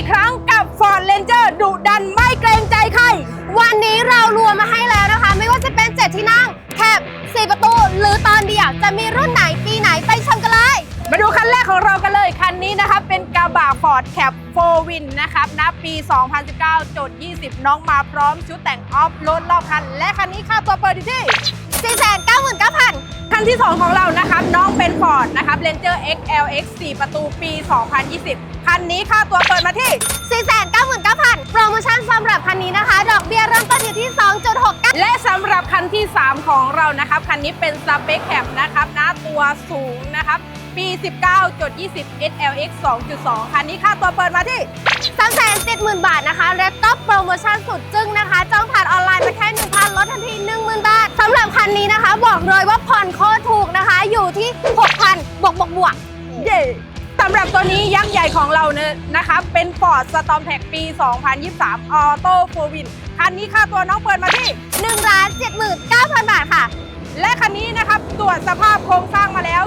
อีกครั้งกับ Ford Ranger ดุดันไม่เกรงใจใคร วันนี้เรารวมมาให้แล้วนะคะ ไม่ว่าจะเป็น 7 ที่นั่งแคบ4 ประตู หรือตอนเดียวจะมีรุ่นไหนปีไหนไปชมกันเลย มาดูคันแรกของเรากันเลย คันนี้นะครับเป็นกระบะ Ford Cap 4 Win นะครับณปี 2019จด20 น้องมาพร้อมชุดแต่งออฟโรดรอบคัน และคันนี้ค่าตัวเปิดอยู่ที่ 499,000คันที่ 2 ของเรานะครับน้องเป็น Ford นะครับ Ranger XLX 4 ประตูปี 2020 คันนี้ค่าตัวเปิดมาที่ 499,000 โปรโมชั่นสำหรับคันนี้นะคะ ดอกเบี้ยเริ่มต้นอยู่ที่ 2.69 และสำหรับคันที่ 3 ของเรานะครับ คันนี้เป็น s p e c Cap นะครับหน้าตัวสูงนะครับ ปี 19.20 SLX 2.2 คันนี้ค่าตัวเปิดมาที่ 370,000 บาทนะคะและก็โปรโมชั่นสุดจึ้งนะคะจ อนโคตรถูกนะคะ อยู่ที่ 6,000 บวกบวกบวกเย่สำหรับตัวนี้ยักษ์ใหญ่ของเราเนี่ยนะครับเป็น Ford Storm Tech ปี 2023 Auto 4 Win คันนี้ค่าตัวน้องเปิดมาที่ 1 ล้าน79,000 บาทค่ะ และคันนี้นะครับตรวจสภาพโครงสร้างมาแล้ว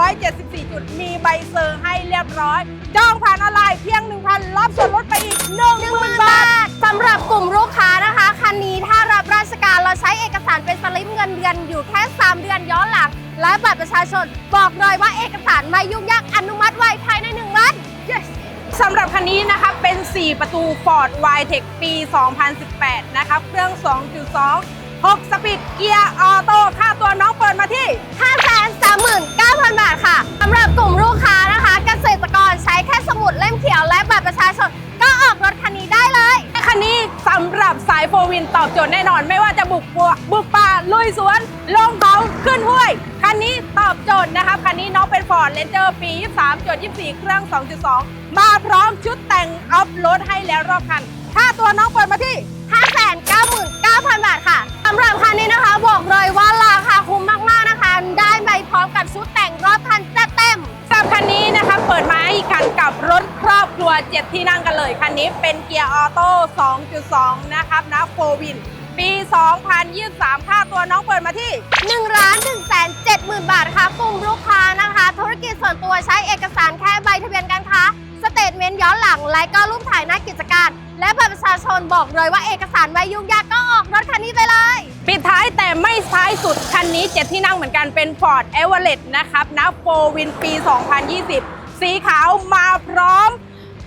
274 จุด มีใบเซอร์ให้เรียบร้อยจองผ่านออนไลน์เพียง 1,000รับส่วนลดไปอีก10,000 บาทสำหรับกลุ่มลูกค้านะคะ คันนี้ถ้ารับราชการเราใช้เอกสารเป็นสลิปเงินเดือนอยู่แค่3 และบัตรประชาชน บอกเลยว่าเอกสารไม่ยุ่งยากอนุมัติไวภายใน1วันสำหรับคันนี้นะครับเป็น 4 ประตู Ford w i t e c ปี 2018 นะครับเครื่อง 2.2 6 สปีดเกียร์ออโต้ค่าตัวน้องเปิดมาที่ 539,000 บาทค่ะสำหรับกลุ่มลูกค้านะคะ วินตอบโจทย์แน่นอน ไม่ว่าจะบุกปัวบุกป่าลุยสวน ลงเขาขึ้นห้วย คันนี้ตอบโจทย์นะครับคันนี้น้องเป็น Ford Ranger ปี 23.24 เครื่อง 2.2 มาพร้อมชุดแต่งอัพโหลดให้แล้วรอบคันค่าตัวน้องเปิดมาที่ 599,000 บาทค่ะสำหรับคันนี้นะคะ บอกเลยว่าราคาคุ้มมากๆนะคะ ได้ไปพร้อมกับชุดแต่งรอบคันจัดเต็มสำหรับคันนี้ มาให้กันกับรถครอบครัว 7 ที่นั่งกันเลย คันนี้เป็นเกียร์ออโต้ 2.2 นะครับนะโฟวิน ปี 2023 ค่าตัวน้องเปิดมาที่ 1ล้าน1แสน7หมื่นบาทค่ะกลุ่มลูกค้านะคะ ธุรกิจส่วนตัวใช้เอกสารแค่ใบทะเบียนการค้า สเตทเมนต์ย้อนหลัง และก็รูปถ่ายหน้ากิจการ และบัตรประชาชนบอกเลยว่าเอกสารไม่ยุ่งยากก็ออกรถคันนี้ไปเลย ปิดท้ายแต่ไม่ท้ายสุด คันนี้7ที่นั่งเหมือนกันเป็น Ford e v e r e s t นะครับนะโฟวินปี 2020 สีขาวมาพร้อม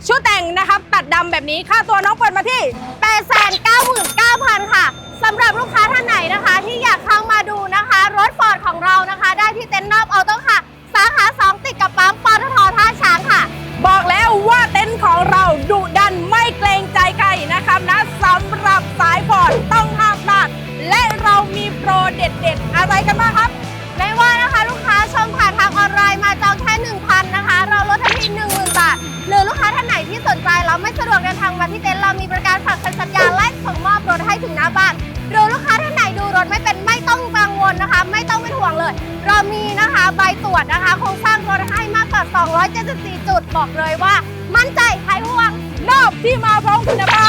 ชุดแต่งนะครับตัดดำแบบนี้ค่าตัวน้องเปิดมาที่ 899,000 ค่ะสำหรับลูกค้าท่านไหนนะคะ ที่อยากเข้ามาดูนะคะ รถฟอร์ดของเรานะคะ ได้ที่เต็นท์นอบออโต้ค่ะ บ้านหรือลูกค้าท่านไหนดูรถไม่เป็นไม่ต้องกังวลนะคะ ไม่ต้องเป็นห่วงเลย เรามีนะคะใบตรวจนะคะโครงสร้างรถให้มากกว่า 274 จุดบอกเลยว่า มั่นใจหายห่วงนอบที่มาพร้อมคุณภาพ